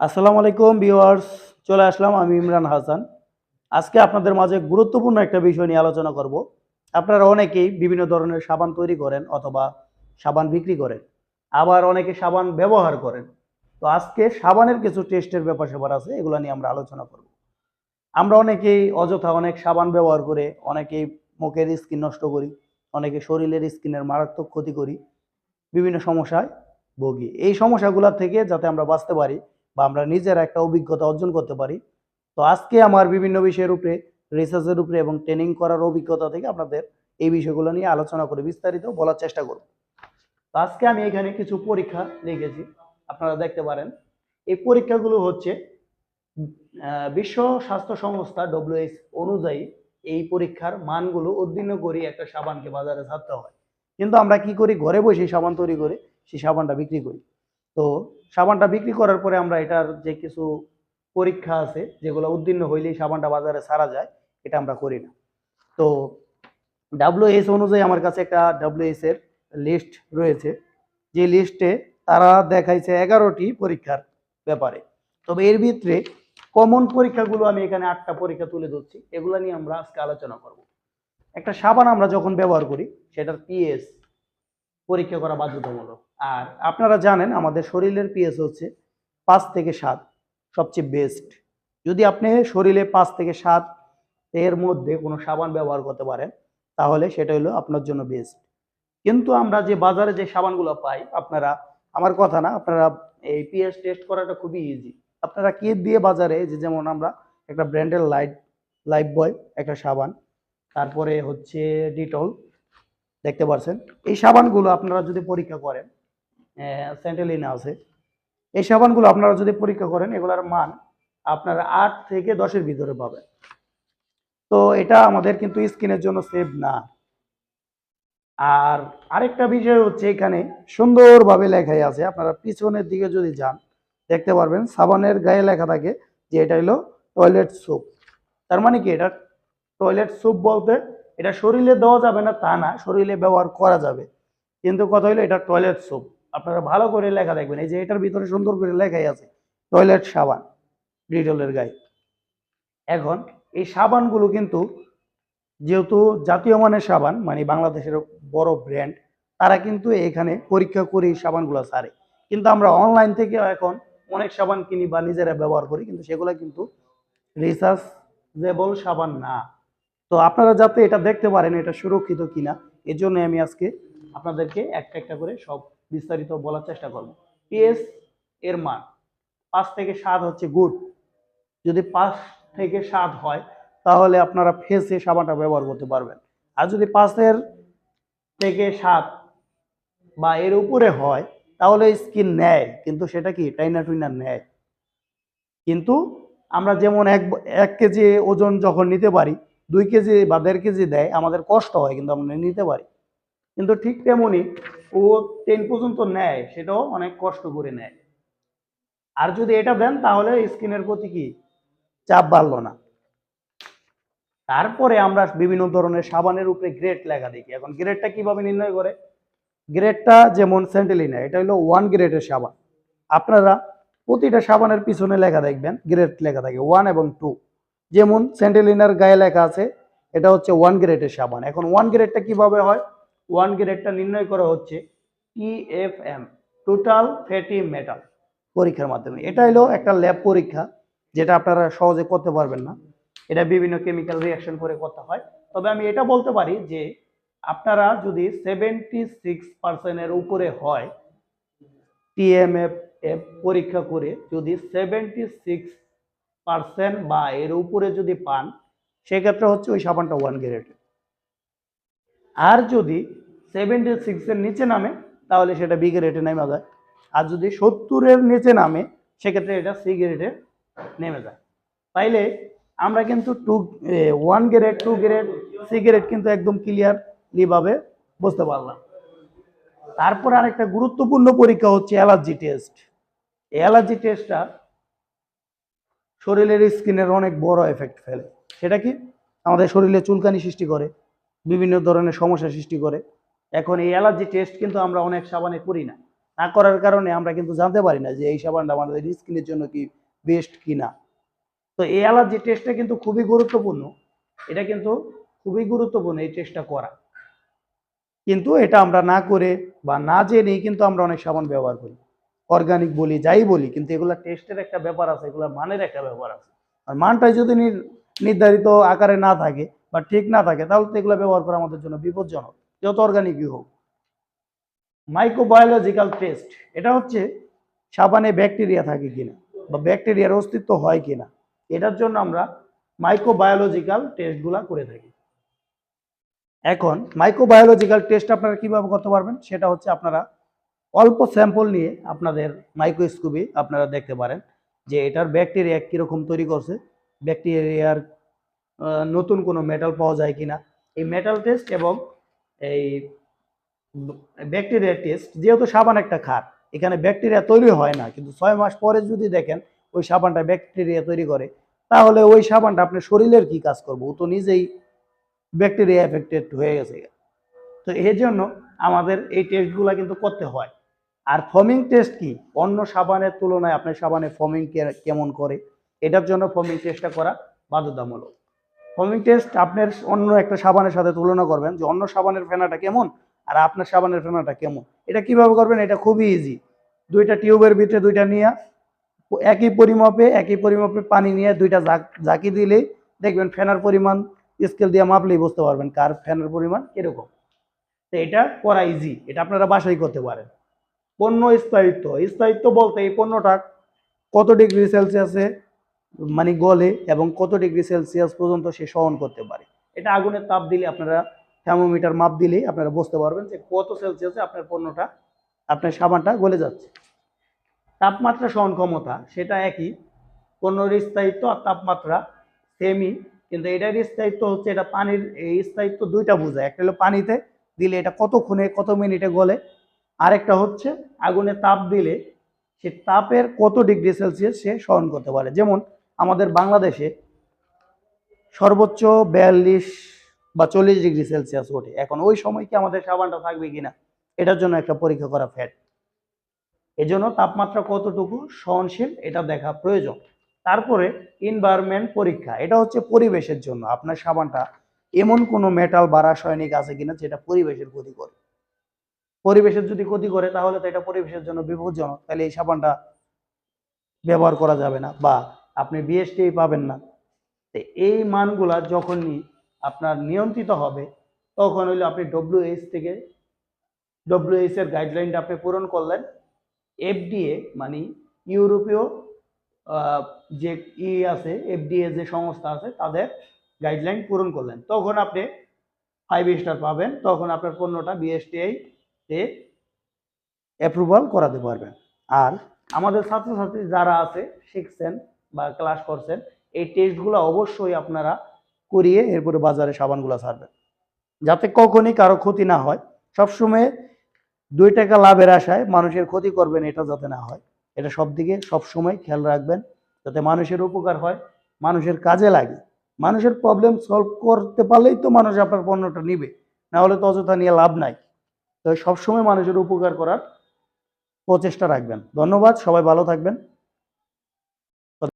আসসালামু আলাইকুম ভিউয়ার্স, চলে আসলাম আমি ইমরান হাসান। আজকে আপনাদের মাঝে গুরুত্বপূর্ণ একটা বিষয় নিয়ে আলোচনা করব। আপনারা অনেকেই বিভিন্ন ধরনের সাবান তৈরি করেন অথবা সাবান বিক্রি করেন, আবার অনেকে সাবান ব্যবহার করেন। তো আজকে সাবানের কিছু টেস্টের ব্যাপার স্যাপার আছে, এগুলো নিয়ে আমরা আলোচনা করব। আমরা অনেকেই অযথা অনেক সাবান ব্যবহার করে, অনেকেই মুখের স্কিন নষ্ট করি, অনেকে শরীরের স্কিনের মারাত্মক ক্ষতি করি, বিভিন্ন সমস্যায় ভুগি। এই সমস্যাগুলোর থেকে যাতে আমরা বাঁচতে পারি আমরা নিজের একটা অভিজ্ঞতা অর্জন করতে পারি। তো আজকে আমার বিভিন্ন বিষয়ের উপরে রিসার্চের উপরে এবং ট্রেনিং করার অভিজ্ঞতা থেকে আপনাদের এই বিষয়গুলো নিয়ে আলোচনা করে বিস্তারিত বলার চেষ্টা করব। তো আজকে আমি এখানে কিছু পরীক্ষা লিখেছি, আপনারা দেখতে পারেন। এই পরীক্ষাগুলো হচ্ছে বিশ্ব স্বাস্থ্য সংস্থা ডব্লিউএইচ অনুযায়ী এই পরীক্ষার মানগুলো উদ্দীর্ণ করে একটা সাবানকে বাজারে ছাড়তে হয়। কিন্তু আমরা কি করি? ঘরে বসে সাবান তৈরি করে সেই সাবানটা বিক্রি করি। তো সাবানটা বিক্রি করার পরে আমরা এটার যে কিছু পরীক্ষা আছে, যেগুলো উত্তীর্ণ হইলেই সাবানটা বাজারে ছাড়া যায়, এটা আমরা করি না। তো ডাব্লিউএস অনুযায়ী আমার কাছে একটা ডাব্লিউএস এর লিস্ট রয়েছে। যে লিস্টে তারা দেখাইছে এগারোটি পরীক্ষার ব্যাপারে। তবে এর ভিতরে কমন পরীক্ষাগুলো আমি এখানে আটটা পরীক্ষা তুলে ধরছি, এগুলো নিয়ে আমরা আজকে আলোচনা করব। একটা সাবান আমরা যখন ব্যবহার করি, সেটার পিএস পরীক্ষা করা বাধ্যতামূলক। আর আপনারা জানেন আমাদের শরীরের পিএস হচ্ছে পাঁচ থেকে সাত, সবচেয়ে বেস্ট যদি আপনি শরীরে পাঁচ থেকে সাত এর মধ্যে কোনো সাবান ব্যবহার করতে পারেন, তাহলে সেটা হলো আপনার জন্য বেস্ট কিন্তু আমরা যে বাজারে যে সাবানগুলো পাই, আপনারা, আমার কথা না, আপনারা এই পিএস টেস্ট করাটা খুবই ইজি আপনারা কি দিয়ে বাজারে যে যেমন আমরা একটা ব্র্যান্ডের লাইট লাইফ বয় একটা সাবান, তারপরে হচ্ছে ডিটল দেখতে পাচ্ছেন এই সাবানগুলো আপনারা যদি পরীক্ষা করেন স্যান্টেলিনা আছে। এই সাবানগুলো আপনারা যদি পরীক্ষা করেন, এগুলোর মান আপনারা আট থেকে দশের ভিতরে পাবেন। তো এটা আমাদের কিন্তু স্কিনের জন্য সেভ না। আর আরেকটা বিষয় হচ্ছে এখানে সুন্দরভাবে লেখাই আছে। আপনারা পিছনের দিকে যদি যান, দেখতে পারবেন সাবানের গায়ে লেখা থাকে যে এটা হলো টয়লেট সোপ তার মানে কি? এটা টয়লেট সোপ বলতে এটা শরীরে দেওয়া যাবে না, তা না। শরীরে ব্যবহার করা যাবে। কিন্তু কথা হলো এটা টয়লেট সোপ আপনারা ভালো করে লেখা দেখবেন। এই যে এটার ভিতরে সুন্দর করে লেখাই আছে, টয়লেট সাবান ডিটলের গায়ে। এখন এই সাবানগুলো কিন্তু যেহেতু জাতীয় মানের সাবান মানে বাংলাদেশের বড় ব্র্যান্ড, তারা কিন্তু এখানে পরীক্ষা করে এই সাবানগুলো ছাড়ে। কিন্তু আমরা অনলাইন থেকে এখন অনেক সাবান কিনি বা নিজেরা ব্যবহার করি, কিন্তু সেগুলো কিন্তু রিসার্চেবল সাবান না। তো আপনারা যাতে এটা দেখতে পারেন এটা সুরক্ষিত কিনা এজন্য আমি আজকে আপনাদেরকে একটা একটা করে সব বিস্তারিত বলার চেষ্টা করব। পিএস এর মান। পাঁচ থেকে সাত হচ্ছে গুড যদি পাঁচ থেকে সাত হয়, তাহলে আপনারা ফেসে সাবানটা ব্যবহার করতে পারবেন। আর যদি পাঁচের থেকে সাত বা এর উপরে হয়, তাহলে স্কিন নেয়। কিন্তু সেটা কি? টাইনা টুইনা নেয়। কিন্তু আমরা যেমন এক এক কেজি ওজন যখন নিতে পারি, দুই কেজি বা দেড় কেজি দেয়, আমাদের কষ্ট হয়, কিন্তু আমরা নিতে পারি। কিন্তু ঠিক তেমনই ও টেন পর্যন্ত নেয়, সেটাও অনেক কষ্ট করে নেয়। আর যদি এটা দেন, তাহলে স্কিনের প্রতি কি? চাপ বাড়লো না। তারপরে আমরা বিভিন্ন ধরনের সাবানের উপরে গ্রেড লেখা দেখি। এখন গ্রেডটা কীভাবে নির্ণয় করে? গ্রেডটা যেমন স্যান্টেলিনা এটা হলো ওয়ান গ্রেডের সাবান। আপনারা প্রতিটা সাবানের পিছনে লেখা দেখবেন গ্রেড লেখা থাকে ওয়ান এবং টু যেমন স্যান্টেলিনার গায়ে লেখা আছে, এটা হচ্ছে ওয়ান গ্রেডের সাবান। এখন ওয়ান গ্রেডটা কীভাবে হয়? ওয়ান গ্রেডটা নির্ণয় করা হচ্ছে টিএফএম টোটাল ফ্যাটি মেটাল পরীক্ষার মাধ্যমে। এটা হলো একটা ল্যাব পরীক্ষা, যেটা আপনারা সহজে করতে পারবেন না। এটা বিভিন্ন কেমিক্যাল রিয়াকশন করে করতে হয়। তবে আমি এটা বলতে পারি যে, আপনারা যদি সেভেন্টি সিক্স পার্সেন্টের উপরে হয় টিএমএফ এফ পরীক্ষা করে যদি সেভেন্টি সিক্স পার্সেন্ট বা এর উপরে যদি পান, সেক্ষেত্রে হচ্ছে ওই সাবানটা ওয়ান গ্রেড আর যদি সেভেন্টি সিক্সের নিচে নামে, তাহলে সেটা বি গ্রেডে নেমে যায়। আর যদি সত্তরের নিচে নামে, সেক্ষেত্রে এটা সি গ্রেডে নেমে যায়। তাইলে আমরা কিন্তু two one grade two grade C grade কিন্তু একদম ক্লিয়ারলি ভাবে বুঝতে পারলাম। তারপরে আরেকটা গুরুত্বপূর্ণ পরীক্ষা হচ্ছে অ্যালার্জি টেস্ট অ্যালার্জি টেস্টটা শরীরের স্কিনের অনেক বড় এফেক্ট ফেলে। সেটা কি? আমাদের শরীরে চুলকানি সৃষ্টি করে। বিভিন্ন ধরনের সমস্যা সৃষ্টি করে। এখন এই অ্যালার্জি টেস্ট কিন্তু আমরা অনেক সাবানে করি না। না করার কারণে আমরা কিন্তু জানতে পারি না যে এই সাবানটা আমাদের স্কিনের জন্য কি বেস্ট কি না তো এই অ্যালার্জি টেস্টটা কিন্তু খুবই গুরুত্বপূর্ণ। এটা কিন্তু খুবই গুরুত্বপূর্ণ এই টেস্টটা করা। কিন্তু এটা আমরা না করে বা না জেনেই কিন্তু আমরা অনেক সাবান ব্যবহার করি। অর্গানিক বলি, যাই বলি, কিন্তু এগুলা টেস্টের একটা ব্যাপার আছে এগুলা মানের একটা ব্যাপার আছে। আর মানটা যদি নির- নির্ধারিত আকারে না থাকে বা ঠিক না থাকে, তাহলে তো এগুলো ব্যবহার করা আমাদের জন্য বিপজ্জনক। যত অর্গানিকই হোক। মাইক্রোবায়োলজিক্যাল টেস্ট এটা হচ্ছে সাবানে ব্যাকটেরিয়া থাকে কিনা বা ব্যাকটেরিয়ার অস্তিত্ব হয় কিনা, এটার জন্য আমরা মাইক্রোবায়োলজিক্যাল টেস্টগুলা করে থাকি। এখন মাইক্রোবায়োলজিক্যাল টেস্ট আপনারা কীভাবে করতে পারবেন, সেটা হচ্ছে আপনারা অল্প স্যাম্পল নিয়ে আপনাদের মাইক্রোস্কোপে আপনারা দেখতে পারেন যে এটার ব্যাকটেরিয়া কীরকম তৈরি করছে। ব্যাকটেরিয়ার নতুন কোনো মেটাল পাওয়া যায় কিনা। এই মেটাল টেস্ট এবং এই ব্যাকটেরিয়া টেস্ট যেহেতু সাবান একটা খার, এখানে ব্যাকটেরিয়া তৈরি হয় না। কিন্তু ছয় মাস পরে যদি দেখেন ওই সাবানটা ব্যাকটেরিয়া তৈরি করে, তাহলে ওই সাবানটা আপনার শরীরের কি কাজ করব? ও তো নিজেই ব্যাকটেরিয়া এফেক্টেড হয়ে গেছে। তো এই জন্য আমাদের এই টেস্টগুলো কিন্তু করতে হয়। আর ফমিং টেস্ট কি? অন্য সাবানের তুলনায় আপনার সাবানে ফমিং কেমন করে? এটার জন্য ফমিং টেস্টটা করা বাধ্যতামূলক। ফমিং টেস্ট আপনার অন্য একটা সাবানের সাথে তুলনা করবেন যে অন্য সাবানের ফেনাটা কেমন আর আপনার সাবানের ফেনাটা কেমন। এটা কীভাবে করবেন? এটা খুবই ইজি দুইটা টিউবের ভিতরে দুইটা নিয়ে, একই পরিমাপে একই পরিমাপে পানি নিয়ে দুইটা জাক- দিলেই দেখবেন ফেনার পরিমাণ স্কেল দিয়ে মাপলেই বুঝতে পারবেন কার ফ্যানের পরিমাণ এরকম তো এটা করা ইজি এটা আপনারা বাসাই করতে পারেন। পণ্য স্থায়িত্ব। স্থায়িত্ব বলতে এই পণ্যটা কত ডিগ্রি সেলসিয়াসে মানে গলে এবং কত ডিগ্রি সেলসিয়াস পর্যন্ত সে সহন করতে পারে। এটা আগুনের তাপ দিলে আপনারা থার্মোমিটার মাপ দিলেই আপনারা বুঝতে পারবেন যে কত সেলসিয়াসে আপনার পণ্যটা, আপনার সাবানটা গলে যাচ্ছে। তাপমাত্রা সহন ক্ষমতা সেটা একই পণ্যর স্থায়িত্ব আর তাপমাত্রা সেমই কিন্তু এটার স্থায়িত্ব হচ্ছে এটা পানির, এই স্থায়িত্ব দুইটা বোঝায়। একটা হলো পানিতে দিলে এটা কতক্ষণে, কত মিনিটে গলে। আরেকটা হচ্ছে আগুনে তাপ দিলে সে তাপের কত ডিগ্রি সেলসিয়াস সে সহন করতে পারে। যেমন আমাদের বাংলাদেশে সর্বোচ্চ বিয়াল্লিশ বা চল্লিশ ডিগ্রি সেলসিয়াস ওঠে। এখন ওই সময় কি আমাদের সাবানটা থাকবে কিনা? এটার জন্য একটা পরীক্ষা করা ফ্যাট এজন্য তাপমাত্রা কতটুকু সহনশীল এটা দেখা প্রয়োজন। তারপরে এনভায়রনমেন্ট পরীক্ষা, এটা হচ্ছে পরিবেশের জন্য। আপনার সাবানটা এমন কোনো মেটাল বা রাসায়নিক আছে কিনা যেটা পরিবেশের ক্ষতি করে। পরিবেশের যদি ক্ষতি করে, তাহলে তো এটা পরিবেশের জন্য বিপজ্জনক। তাহলে এই সাবানটা ব্যবহার করা যাবে না বা আপনি বিএসটি পাবেন না। তো এই মানগুলা যখনই আপনার নিয়ন্ত্রিত হবে, তখন হইল আপনি ডব্লিউএইচ থেকে ডব্লিউএইচ এর গাইডলাইনটা আপনি পূরণ করলেন। এফডিএ মানে ইউরোপীয় যে ই আছে এফডিএ যে সংস্থা আছে, তাদের গাইডলাইন পূরণ করলেন। তখন আপনি ফাইভ স্টার পাবেন, তখন আপনার পণ্যটা বিএসটিআই তে অ্যাপ্রুভাল করাতে পারবেন। আর আমাদের ছাত্রছাত্রী যারা আছে, শিখছেন বা ক্লাস করছেন, এই টেস্টগুলো অবশ্যই আপনারা করিয়ে এরপরে বাজারে সাবানগুলো ছাড়বেন। যাতে কখনই কারও ক্ষতি না হয়। সবসময় দুই টাকা লাভের আশায় মানুষের ক্ষতি করবেন, এটা যাতে না হয়। এটা সব দিকে সবসময় খেয়াল রাখবেন, যাতে মানুষের উপকার হয়, মানুষের কাজে লাগে। মানুষের প্রবলেম সলভ করতে পারলেই তো মানুষ আপনার পণ্যটা নিবে না হলে তো অযথা নিয়ে লাভ নাই। তো সবসময় মানুষের উপকার করার প্রচেষ্টা রাখবেন। ধন্যবাদ, সবাই ভালো থাকবেন।